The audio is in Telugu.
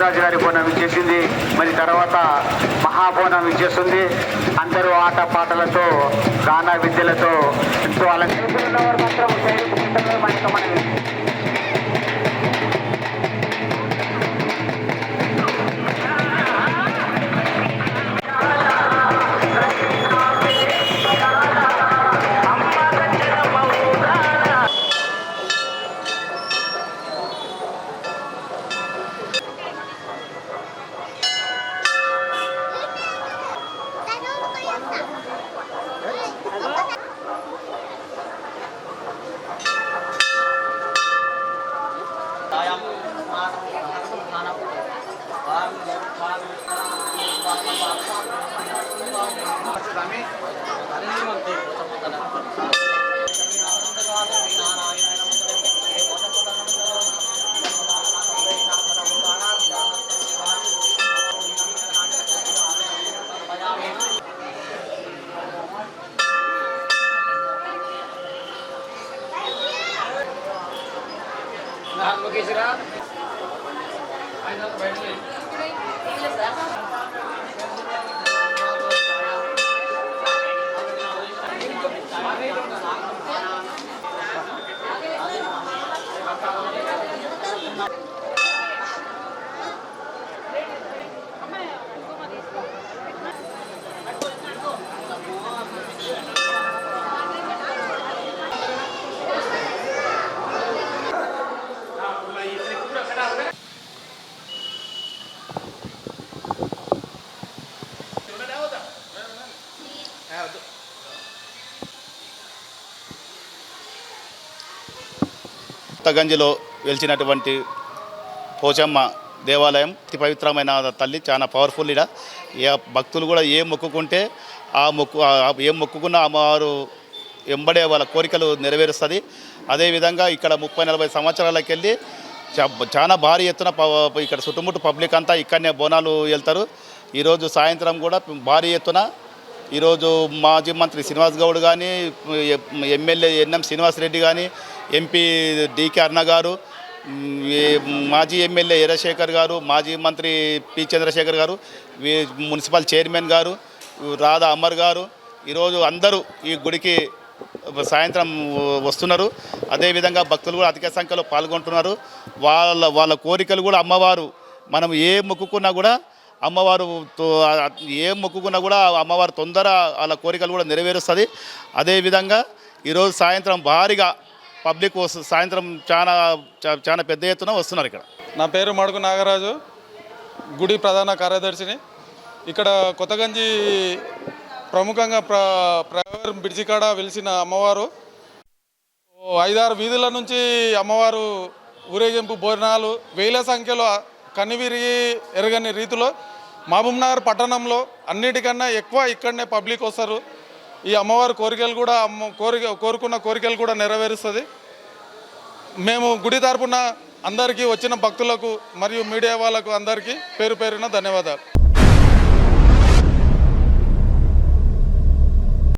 పృథ్వీరాజు గారి బోనం ఇచ్చేసింది. మరి తర్వాత మహాబోనం ఇచ్చేస్తుంది. అందరూ ఆట పాటలతో గానా విద్యలతో ఎంతో అలంకరించిన వారు మాత్రం लोकेश राज फाइनल बैठ गए కొత్తగంజిలో వెలిచినటువంటి పోచమ్మ దేవాలయం అతి పవిత్రమైన తల్లి చాలా పవర్ఫుల్ ఇడ ఏ భక్తులు కూడా ఏం మొక్కుకుంటే ఆ మొక్కు ఏం మొక్కుకున్న అమ్మవారు ఎంబడే వాళ్ళ కోరికలు నెరవేరుస్తుంది. అదేవిధంగా ఇక్కడ ముప్పై నలభై సంవత్సరాలకు వెళ్ళి చాలా భారీ ఎత్తున ప- ఇక్కడ చుట్టుముట్టు పబ్లిక్ అంతా ఇక్కడనే బోనాలు వెళ్తారు. ఈరోజు సాయంత్రం కూడా భారీ ఎత్తున ఈరోజు మాజీ మంత్రి శ్రీనివాస్ గౌడ్ కానీ ఎమ్మెల్యే ఎన్ఎం శ్రీనివాస్ రెడ్డి కానీ ఎంపీ డికే అన్న గారు మాజీ ఎమ్మెల్యే ఎర్రశేఖర్ గారు మాజీ మంత్రి పి చంద్రశేఖర్ గారు మున్సిపల్ చైర్మన్ గారు రాధా అమర్ గారు ఈరోజు అందరూ ఈ గుడికి సాయంత్రం వస్తున్నారు. అదేవిధంగా భక్తులు కూడా అధిక సంఖ్యలో పాల్గొంటున్నారు. వాళ్ళ వాళ్ళ కోరికలు కూడా అమ్మవారు మనం ఏ మొక్కుకున్నా కూడా అమ్మవారు తో- ఏం మొక్కుకున్నా కూడా అమ్మవారు తొందర వాళ్ళ కోరికలు కూడా నెరవేరుస్తుంది. అదేవిధంగా ఈరోజు సాయంత్రం భారీగా పబ్లిక్ వస్తు సాయంత్రం చాలా చా- చాలా పెద్ద ఎత్తున వస్తున్నారు ఇక్కడ. నా పేరు మడుగు నాగరాజు గుడి ప్రధాన కార్యదర్శిని. ఇక్కడ కొత్తగంజి ప్రముఖంగా ప్ర ప్రవర్ బిడ్జికాడ వెలిసిన అమ్మవారు. ఐదారు వీధుల నుంచి అమ్మవారు ఊరేగింపు భోజనాలు వేల సంఖ్యలో కనివిరిగి ఎరగని రీతిలో మహబూబ్నగర్ పట్టణంలో అన్నిటికన్నా ఎక్కువ ఇక్కడనే పబ్లిక్ వస్తారు. ఈ అమ్మవారి కోరికలు కూడా అమ్మ కోరిక కోరుకున్న కోరికలు కూడా నెరవేరుస్తుంది. మేము గుడి తరపున అందరికీ వచ్చిన భక్తులకు మరియు మీడియా వాళ్ళకు అందరికీ పేరు పేరున ధన్యవాదాలు.